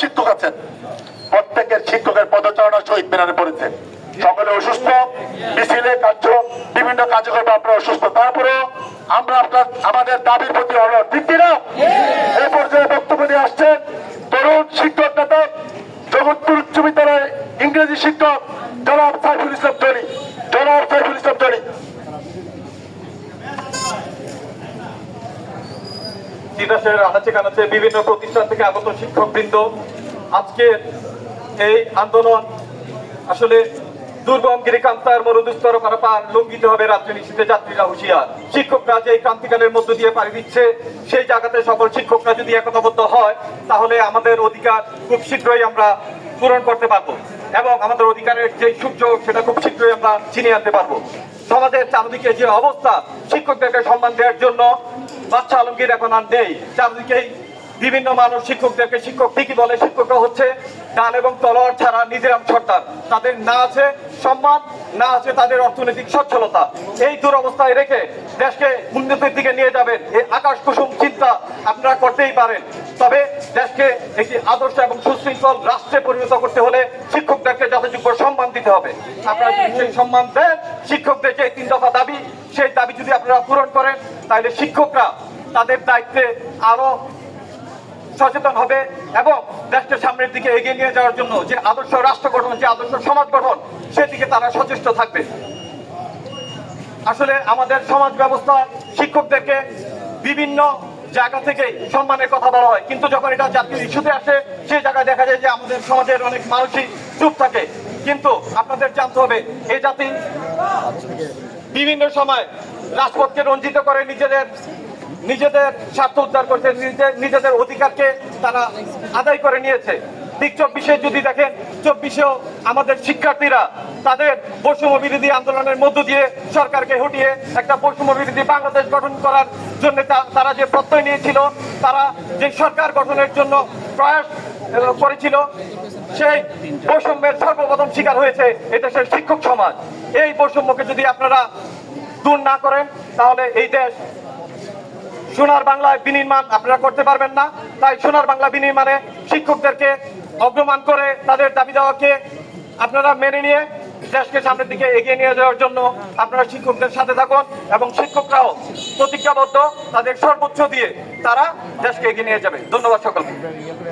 শিক্ষক আছেন। প্রত্যেকের শিক্ষকের পদচারণা শহীদ মিনারে পড়েছে। সকলে অসুস্থ, মিছিলে কার্য বিভিন্ন কার্যক্রমে আপনারা অসুস্থ। তারপরে আমরা আপনার, আমাদের দাবির প্রতি অনড়। ঠিক কিনা? এই পর্যায়ে বক্তব্য নিয়ে আসছেন তরুণ শিক্ষক নেতা, জগৎপুর উচ্চ বিদ্যালয়ের ইংরেজি শিক্ষক জনাব সাইফুল ইসলাম জনি জনাব সাইফুল ইসলাম জনি তিতাসের আনাচে কানাচে বিভিন্ন প্রতিষ্ঠান থেকে আগত শিক্ষকবৃন্দ, আজকে এই আন্দোলন আসলে দুর্গম গিরিকান্তার মরুদুস্তর পারাপার লঙ্ঘিত হবে রাজ্য নিশ্চিতে যাত্রীরা হুঁশিয়ার। শিক্ষকরা যে ক্রান্তিকালের মধ্য দিয়ে পাড়ি দিচ্ছে, সেই জায়গাতে সকল শিক্ষকরা যদি একতাবদ্ধ হয়, তাহলে আমাদের অধিকার খুব শীঘ্রই আমরা পূরণ করতে পারব এবং আমাদের অধিকারের যে সূর্য সেটা খুব শীঘ্রই আমরা চিনিয়ে আনতে পারব। সমাজের চারদিকে যে অবস্থা, শিক্ষকদেরকে সম্মান দেওয়ার জন্য বাচ্চা আলমগীর এখন আর নেই। চারদিকেই বিভিন্ন মানুষ, শিক্ষকদেরকে শিক্ষক ঠিকই বলে, শিক্ষকরা হচ্ছে ডাল এবং তলোয়ার ছাড়া নিজেরাম সর্দার। তাদের না আছে সম্মান, না আছে তাদের অর্থনৈতিক সচ্ছলতা। এই দুরবস্থায় রেখে দেশকে উন্নতির দিকে নিয়ে যাবেন এই আকাশ কুসুম চিন্তা আপনারা করতেই পারেন। তবে দেশকে একটি আদর্শ এবং সুশৃঙ্খল রাষ্ট্রে পরিণত করতে হলে শিক্ষকদেরকে যথাযোগ্য দিতে হবে। আপনারা যদি সেই সম্মান দেন, শিক্ষকদের যে তিন দফা দাবি, সেই দাবি যদি আপনারা পূরণ করেন, তাহলে শিক্ষকরা তাদের দায়িত্বে আরও সচেতন হবে এবং দেশকে সামনের দিকে এগিয়ে নিয়ে যাওয়ার জন্য যে আদর্শ রাষ্ট্র গঠন, যে আদর্শ সমাজ গঠন, সেদিকে তারা সচেষ্ট থাকবে। আসলে আমাদের সমাজ ব্যবস্থা শিক্ষকদেরকে বিভিন্ন জায়গা থেকে সম্মানের কথা বলা হয়। কিন্তু যখন এটা জাতীয় ইস্যুতে আসে, সেই জায়গায় দেখা যায় যে আমাদের সমাজের অনেক মানুষই চুপ থাকে। কিন্তু আপনাদের জানতে হবে, এই জাতি বিভিন্ন সময় রাজপথকে রঞ্জিত করে নিজেদের নিজেদের স্বার্থ উদ্ধার করছে নিজে- নিজেদের অধিকারকে তারা আদায় করে নিয়েছে। দিক চব্বিশে যদি দেখেন, চব্বিশেও আমাদের শিক্ষার্থীরা তাদের বৈষম্য বিরোধী আন্দোলনের মধ্য দিয়ে সরকারকে হটিয়ে একটা বৈষম্য বিরোধী বাংলাদেশ গঠন করার জন্য তারা যে প্রত্যয় নিয়েছিল, তারা যে সরকার গঠনের জন্য প্রয়াস করেছিল সেই বৈষম্যের সর্বপ্রথম শিকার হয়েছে এদেশের শিক্ষক সমাজ। এই বৈষম্যকে যদি আপনারা দূর না করেন, তাহলে এই দেশ সোনার বাংলায় বিনির্মাণ আপনারা করতে পারবেন না। তাই সোনার বাংলা বিনির্মাণে শিক্ষকদেরকে অগ্রমান করে তাদের দাবি দেওয়াকে আপনারা মেনে নিয়ে দেশকে সামনের দিকে এগিয়ে নিয়ে যাওয়ার জন্য আপনারা শিক্ষকদের সাথে থাকুন এবং শিক্ষকরাও প্রতিজ্ঞাবদ্ধ। তাদের সর্বোচ্চ দিয়ে তারা দেশকে এগিয়ে নিয়ে যাবে। ধন্যবাদ সকলকে।